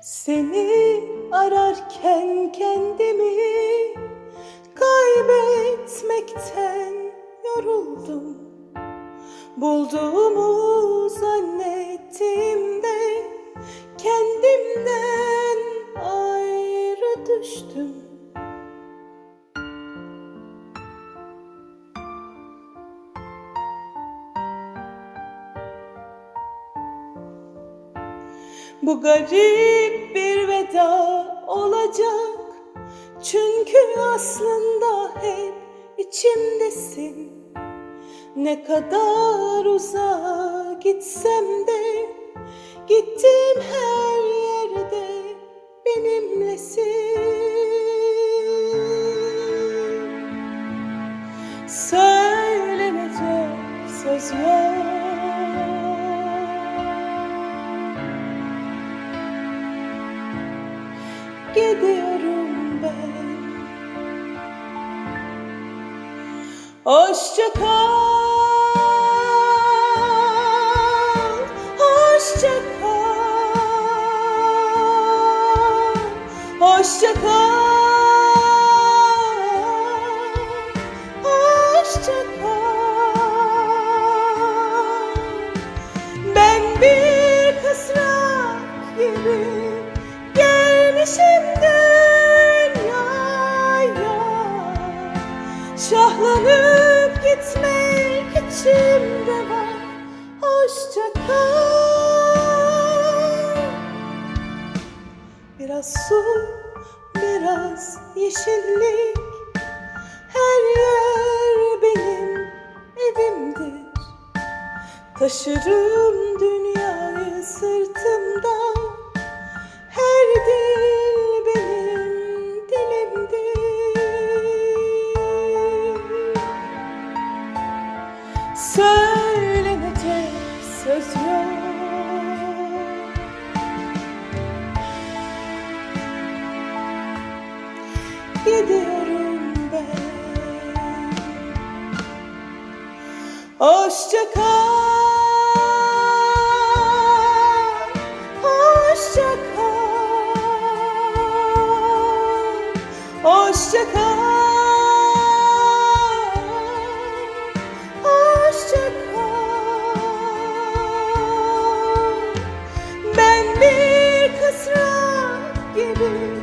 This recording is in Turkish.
Seni ararken kendimi kaybetmekten yoruldum. Bulduğumu zannettiğimde Bu garip bir veda olacak. Çünkü aslında hep içimdesin. Ne kadar uzağa gitsem de Gittiğim her yerde benimlesin. Söylenecek söz yok gidiyorum ben. Hoşça kal Hoşça kal Hoşça kal Ben bir gitmek içimde var. Hoşça kal. Biraz su, biraz yeşillik. Her yer benim evimdir. Taşırım dünyayı söz yok Gidiyorum ben. Hoşça kal bir kısrak gibi